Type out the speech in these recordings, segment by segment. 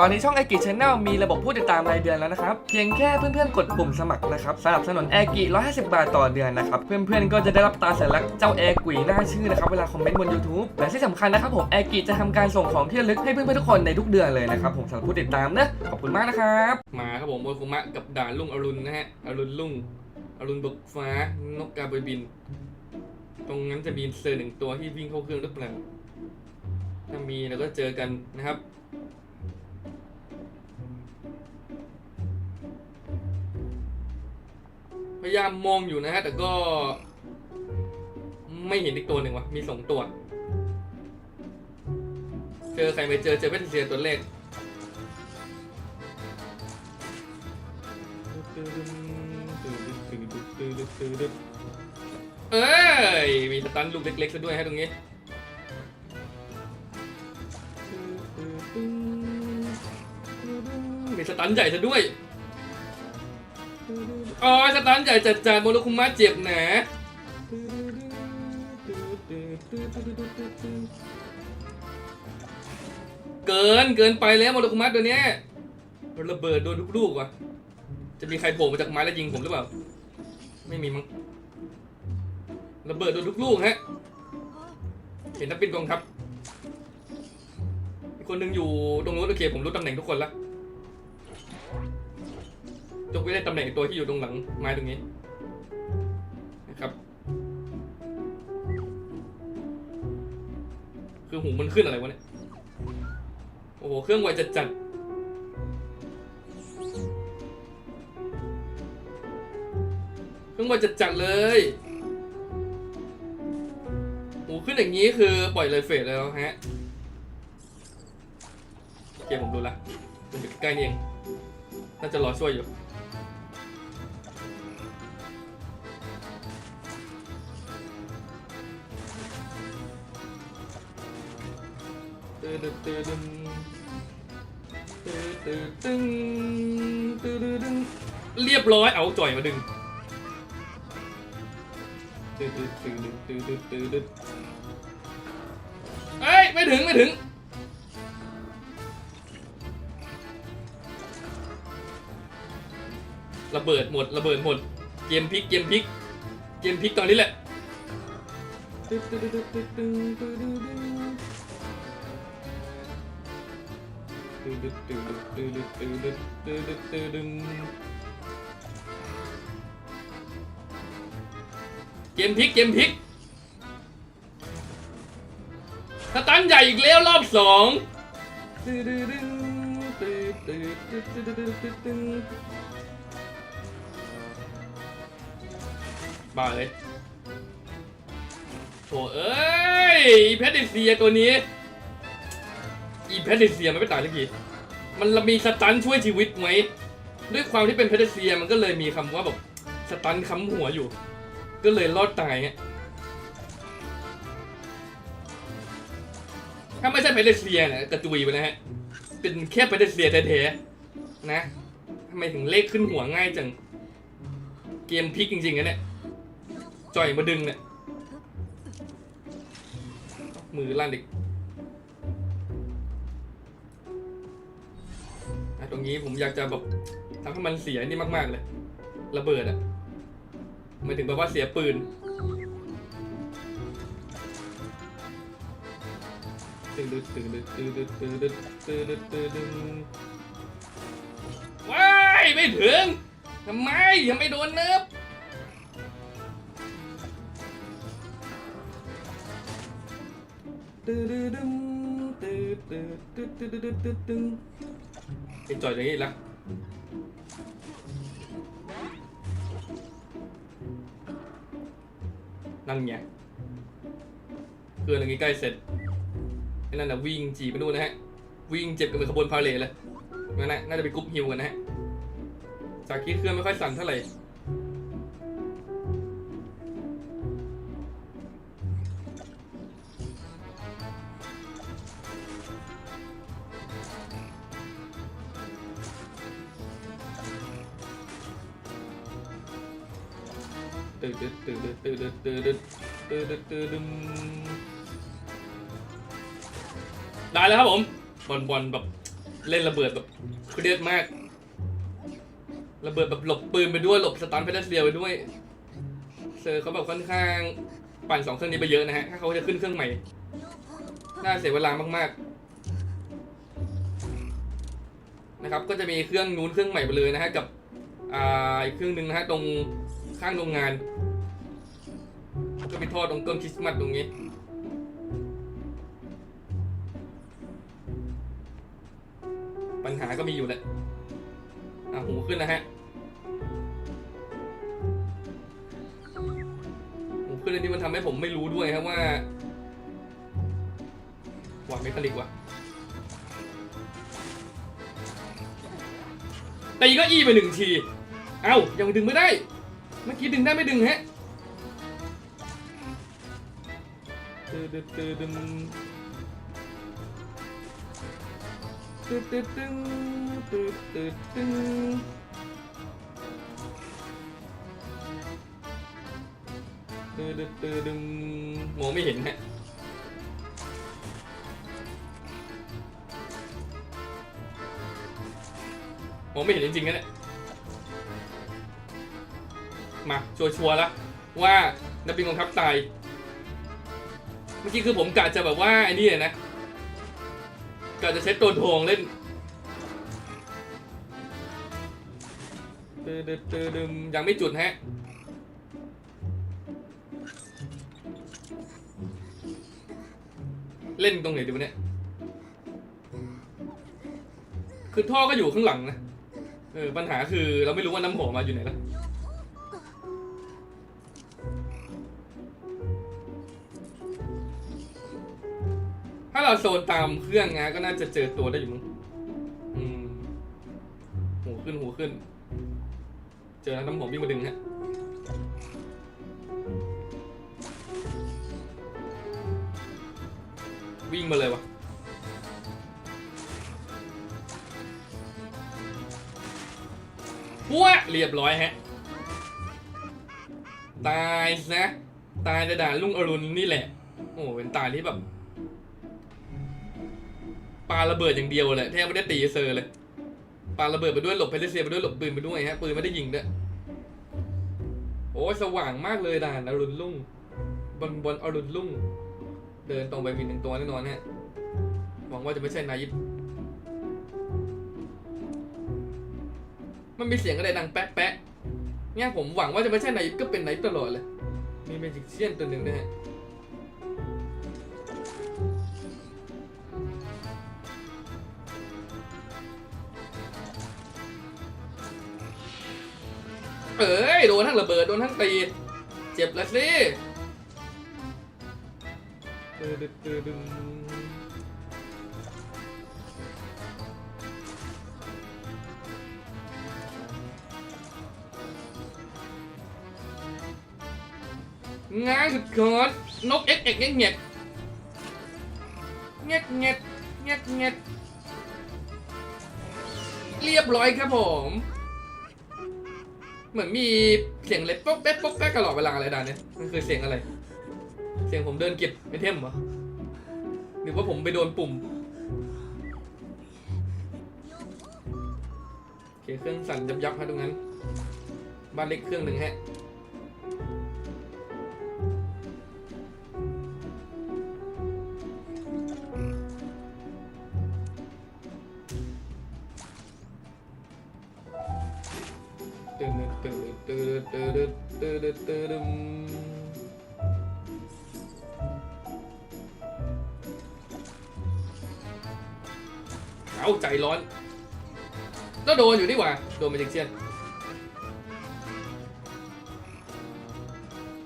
ตอนนี้ช่องแอกิชแนลมีระบบผู้ติดตามรายเดือนแล้วนะครับ เพียงแค่เพื่อนๆ กดปุ่มสมัครนะครับสนับสนุนแอกิ150 บาทต่อเดือนนะครับ เพื่อนๆ ก็จะได้รับตาสัญลักษณ์เจ้าแอกุยหน้าชื่อนะครับ เวลาคอมเมนต์บน YouTube และที่สำคัญนะครับผมแอกิจะทำการส่งของที่ระลึกให้เพื่อนๆ ทุกคนในทุกเดือนเลยนะครับผมสำหรับผู้ติดตามนะขอบคุณมากนะครับมาครับผมโมคุมะกับด่านลุงอรุณนะฮะอรุณลุงอรุณบกฟ้านกกาบยบิน ตรงนั้นจะมีเซอร์หนึ่งตัวที่วิ่งเข้าเครื่องหรือเปล่าถ้ามีเราก็เจอกันนะครับ ยายามมองอยู่นะฮะแต่ก็ ไม่เห็นอีกตัวหนึ่งวะมีสองตัว เจอใครไม่เจอเจอเวทเซียตัวเลขเอ้ย มีสตันลูกเล็กๆซะด้วยฮะตรงนี้มีสตันใหญ่ซะด้วย อ๋อสตันใหญ่จัดจานโมโนคุมะเจ็บหนาเกินเกินไปแล้วโมโนคุมะตัวเนี้ยระเบิดโดนทุกลูกว่ะ จะมีใครโผล่มาจากไม้แล้วยิงผมหรือเปล่า ไม่มีมั้งระเบิดโดนทุกลูกฮะ เห็นนักบินกองทัพคนหนึ่งอยู่ตรงนู้นโอเคผมรู้ตำแหน่งทุกคนละ ยกเว้นได้ตำแหน่งตัวที่อยู่ตรงหลังไม้ตรงนี้นะครับ คือหูมันขึ้นอะไรวะเนี่ย โอ้โห เครื่องไวจัดจัดเครื่องไวจัดจัดเลยหูขึ้นอย่างนี้คือปล่อยเลยเฟดแล้วฮะโอเคผมดูละมันอยู่ใกล้ๆนี่เอง น่าจะรอช่วยอยู่ ตื้อดึ๊ดตื้อดึงตื้อตื้อตึงตื้อดึ๊ดดึงเรียบร้อยเอาจ่อยมาดึงตื้อตื้อตื้อดึ๊ดตื้อดึ๊ดตื้อดึ๊ดเอ้ยไม่ถึงไม่ถึงระเบิดหมดระเบิดหมดเกมพลิกเกมพลิกเกมพลิกตอนนี้แหละ ตึ๊ดตึ๊ดตึ๊ดตึ๊ดตึ๊ดตึ๊ดตึ๊ดตึ๊ดตึ๊ดเกมพลิกเกมพลิกสตันใหญ่อีกแล้วรอบสองบ้าเลยโถเอ้ยแพทริเซียตัวนี้ อีแพทริเซียมันไม่ตายสักทีมันมีสตันช่วยชีวิตไหมด้วยความที่เป็นเพทเซียมันก็เลยมีคำว่าแบบสตันค้ำหัวอยู่ ก็เลยรอดตายเงี้ยถ้าไม่ใช่เพทเซียนะกระจุยไปนะฮะเป็นแค่เพทเซียแท้ๆนะทำไมถึงเลขขึ้นหัวง่ายจังเกมพลิกจริงๆนะเนี่ยจ่อยมาดึงเนี่ยมือลั่นอีก รงนี้ผมอยากจะแบบทำให้มันเสียนี่มาก ๆ เลย ระเบิดอะหมายถึงแบบว่าเสียปืน ตึ๊ดตึ๊ดตึ๊ดตึ๊ดตึ๊ดตึ๊ดตึ๊ดตึ๊ดตึ๊ดตึ๊ดว้ายไม่ถึงทำไมยังไม่โดนเนิบตึ๊ดตึ๊ดตึ๊ดตึ๊ดตึ๊ดตึ๊ดตึ๊ดตึ๊ด ตึ๊ดไอ้จอยอย่างนี้อีกแล้วนั่นไงเครื่อนอย่างนี้ใกล้เสร็จไอ้นั่นนะวิ่งจีบไปนู่นนะฮะ วิ่งเจ็บกันเหมือนขบวนพาเลทเลยงั้นนะน่าจะไปกรุ๊ปฮิวกันนะฮะจากคิดเครื่องไม่ค่อยสั่นเท่าไหร่ ตื่นตื่นตื่นตื่นตื่นตื่นตื่นตื่นตื่นได้แล้วครับผมบอลบอลแบบเล่นระเบิดแบบเครียดมาก ระเบิดแบบหลบปืนไปด้วยหลบสตันเพดเซียวไปด้วย เซอร์เขาแบบค่อนข้างปั่นสองเครื่องนี้ไปเยอะนะฮะถ้าเขาจะขึ้นเครื่องใหม่น่าเสียเวลามากๆ นะครับก็จะมีเครื่องนู้นเครื่องใหม่ไปเลยนะฮะกับอ่าอีกเครื่องหนึ่งนะฮะตรง ข้างโรงงาน ก็มีท่อตรงต้นคริสต์มาสตรงนี้ ปัญหาก็มีอยู่แหละอะหูขึ้นนะฮะหูขึ้นอันนี้มันทำให้ผมไม่รู้ด้วยครับว่าหวานไม่คลิกว่ะตีก็อีไปหนึ่งที เอ้ายังดึงไม่ได้ มื่อกี้ดึงได้ไม่ดึงฮะตืดตืดตึมตืดตืดตึงตืดตืดตึงตืดตืดตึงมองไม่เห็นฮะมองไม่เห็นจริงๆนะเนี่ย มาชัวร์ๆแล้วว่านักบินกองทัพตาย เมื่อกี้คือผมกะจะแบบว่าไอ้นี่นะกะจะเช็ดตัวทองเล่นตืดตืดยังไม่จุดฮะเล่นตรงไหนดีวะเนี่ย คือท่อก็อยู่ข้างหลังนะ เออ ปัญหาคือเราไม่รู้ว่าน้ำหอมมาอยู่ไหนแล้ว เราโซนตามเครื่องงาก็น่าจะเจอตัวได้อยู่มั้งอืมหูขึ้นหูขึ้น เจอแล้วน้ำหอมวิ่งมาดึงฮะวิ่งมาเลยวะพัวเรียบร้อยฮะ ตายซะตายในด่าลุงอรุณนี่แหละ โอ้โหเป็นตายที่แบบ ปาระเบิดอย่างเดียวเลยแทบไม่ได้ตีเซอร์เลยปาระเบิดไปด้วยหลบเพลเซียไปด้วยหลบปืนไปด้วยฮะปืนไม่ได้ยิงด้วยโอ้ยสว่างมากเลยด่านอรุณลุ่งบนบนอรุณลุ่ง เดินตรงไปมีหนึ่งตัวแน่นอนฮะหวังว่าจะไม่ใช่นายิปมันมีเสียงอะไรดังแป๊ะแป๊ะเนี่ยผมหวังว่าจะไม่ใช่นายิปก็เป็นนายิปตลอดเลยมีเมจิกเชียนตัวหนึ่งนะฮะ เอ้ยโดนทั้งระเบิดโดนทั้งตี เจ็บแล้วสิงง้างสุดขอดนกเอ็กเอ็กเงี้ยเงี้ยเงี้ยเงี้ยเงี้ยเงี้ยเรียบร้อยครับผม เหมือนมีเสียงเล็ดป๊อกแป๊กป๊อกแป๊กตลอดเวลาอะไรด่านเนี่ยมันคือเสียงอะไร เสียงผมเดินเก็บไอเทมเหรอหรือว่าผมไปโดนปุ่มโอเคเครื่องสั่นยับยับฮะตรงนั้น บ้านเล็กเครื่องหนึ่งฮะ ตึดตึดตเอาใจร้อนก็โดนอยู่นี่หว่า โดนมาจากเชียน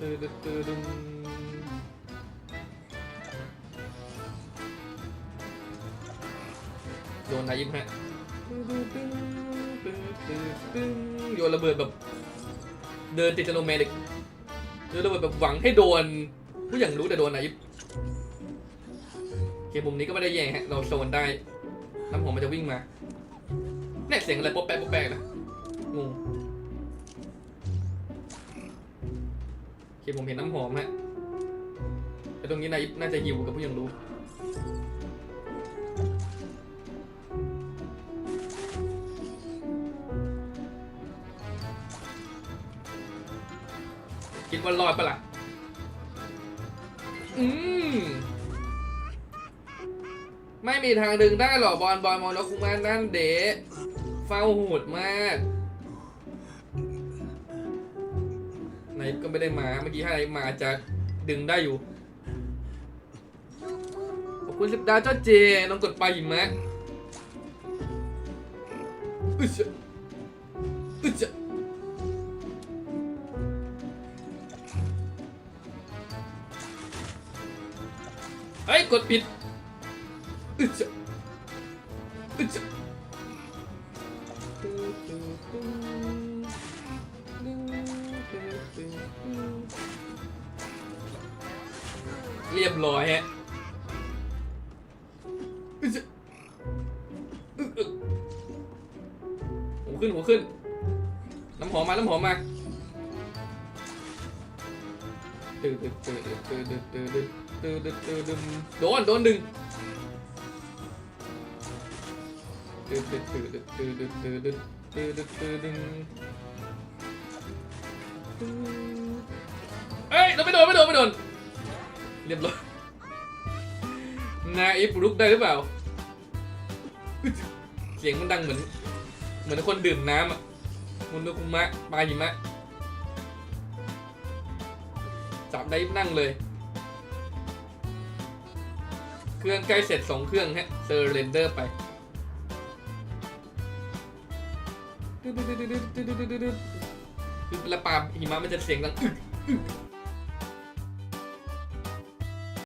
ตึดตึ๊ดตึ๊ดโดนนายยิ้มฮะโยนระเบิดแบบ เดินติดสโนว์แมนอีกโยนระเบิดแบบหวังให้โดนผู้อย่างรู้แต่โดนนายบโอเคมุมนี้ก็ไม่ได้แย่ฮะ เราโซนได้ น้ำหอมมันจะวิ่งมาเนี่ยเสียงอะไรป๊อปแป๊ะป๊อปแป๊ะนะงงโอเคผมเห็นน้ำหอมฮะแต่ตรงนี้นายน่าจะหิวกับผู้อย่างรู้ คิดว่ารอดปะล่ะ อืม ไม่มีทางดึงได้หรอกบอลบอลมองแล้วคุมานั่นเดะเฝ้าโหดมาก ไหนก็ไม่ได้มา เมื่อกี้ถ้ไหนมาจะดึงได้อยู่ ขอบคุณสิบดาวเจ้าเจน้องกดไปหิมะอึ๊ช กดผิดอึ๊ชะอึ๊ชะเรียบร้อยฮะหัวขึ้นหัวขึ้น น้ำหอมมา น้ำหอมมา ตื่นตื่นตื่นตื่นตื่นตื่นตื่นตื่นตื่นตื่นโดนโดนดึงตื่นตื่นตื่นตื่นตื่นตื่นตื่นตื่นตื่นตื่นตื่นเอ้ยเราไม่โดนไม่โดนไม่โดนเรียบร้อยนาอีฟลุกได้หรือเปล่า เสียงมันดังเหมือน เหมือนคนดื่มน้ำอะมุนโดคุมะปลาหิมะ จับได้นั่งเลย เครื่องใกล้เสร็จสองเครื่องฮะเซอร์เรนเดอร์ไปคือเวลาปลาหิมะมันจะเสียงดังอึกอึก